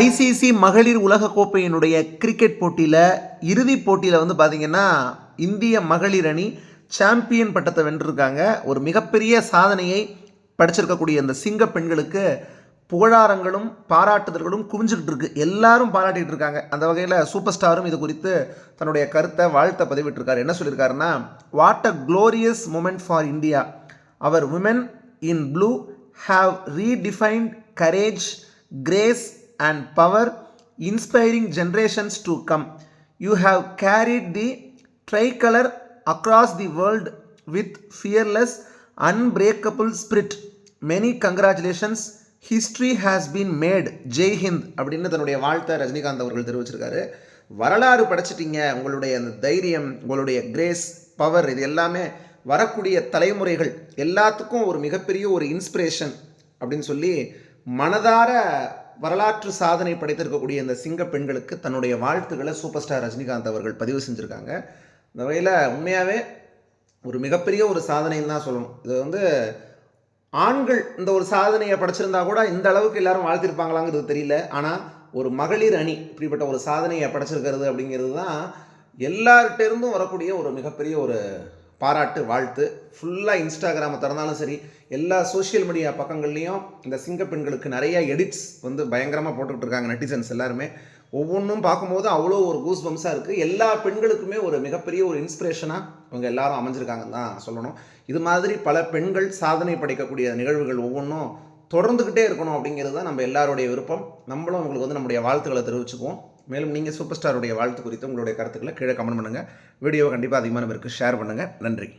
ICC மகளிர் உலகக்கோப்பையினுடைய cricket போட்டியில் இறுதிப் போட்டியில் வந்து பார்த்தீங்கன்னா இந்திய மகளிர் அணி சாம்பியன் பட்டத்தை வென்றிருக்காங்க. ஒரு மிகப்பெரிய சாதனையை படைச்சிருக்கக்கூடிய இந்த சிங்க பெண்களுக்கு புகழாரங்களும் பாராட்டுதல்களும் குவிஞ்சுக்கிட்டு இருக்கு. எல்லாரும் பாராட்டிகிட்டு இருக்காங்க. அந்த வகையில் சூப்பர் ஸ்டாரும் இது குறித்து தன்னுடைய கருத்தை வாழ்த்த பதிவிட்டிருக்காரு. என்ன சொல்லியிருக்காருன்னா what a glorious moment for India our women in blue have redefined courage grace and power inspiring generations to come you have carried the tricolor across the world with fearless unbreakable spirit. Many congratulations history has been made Jai Hind அப்படின்னு தன்னுடைய வாழ்த்தை ரஜினிகாந்த் அவர்கள் தெரிவிச்சிருக்காரு. வரலாறு படைச்சிட்டிங்க. உங்களுடைய அந்த தைரியம் உங்களுடைய கிரேஸ் பவர் இது எல்லாமே வரக்கூடிய தலைமுறைகள் எல்லாத்துக்கும் ஒரு மிகப்பெரிய ஒரு இன்ஸ்பிரேஷன் அப்படின்னு சொல்லி மனதார வரலாற்று சாதனை படைத்திருக்கக்கூடிய இந்த சிங்க பெண்களுக்கு தன்னுடைய வாழ்த்துக்களை சூப்பர் ஸ்டார் ரஜினிகாந்த் அவர்கள் பதிவு செஞ்சுருக்காங்க. இந்த வகையில் உண்மையாகவே ஒரு மிகப்பெரிய ஒரு சாதனைன்னு தான் சொல்லணும். இது வந்து ஆண்கள் இந்த ஒரு சாதனையை படைச்சிருந்தா கூட இந்த அளவுக்கு எல்லாரும் வாழ்த்திருப்பாங்களாங்கிறது தெரியல. ஆனால் ஒரு மகளிர் அணி இப்படிப்பட்ட ஒரு சாதனையை படைச்சிருக்கிறது அப்படிங்கிறது தான் எல்லார்கிட்ட இருந்தும் வரக்கூடிய ஒரு மிகப்பெரிய ஒரு பாராட்டு வாழ்த்து. ஃபுல்லாக இன்ஸ்டாகிராமை திறந்தாலும் சரி எல்லா சோஷியல் மீடியா பக்கங்கள்லேயும் இந்த சிங்க பெண்களுக்கு நிறைய எடிட்ஸ் வந்து பயங்கரமாக போட்டுக்கிட்டு இருக்காங்க நெட்டிசன்ஸ் எல்லாருமே. ஒவ்வொன்றும் பார்க்கும்போது அவ்வளோ ஒரு கூஸ் பம்ஸாக இருக்குது எல்லா பெண்களுக்குமே ஒரு மிகப்பெரிய ஒரு இன்ஸ்பிரேஷனாக இவங்க எல்லாரும் அமைஞ்சிருக்காங்கன்னு தான் சொல்லணும். இது மாதிரி பல பெண்கள் சாதனை படைக்கக்கூடிய நிகழ்வுகள் ஒவ்வொன்றும் தொடர்ந்துக்கிட்டே இருக்கணும் அப்படிங்கிறது தான் நம்ம எல்லாருடைய விருப்பம். நம்மளும் உங்களுக்கு வந்து நம்முடைய வாழ்த்துக்களை தெரிவிச்சுக்குவோம். மேலும் நீங்கள் சூப்பர் ஸ்டாருடைய வாழ்த்து குறித்து உங்களுடைய கருத்துக்களை கீழே கமெண்ட் பண்ணுங்கள் வீடியோவை கண்டிப்பாக அதிகமான பேருக்கு ஷேர் பண்ணுங்கள் நன்றி.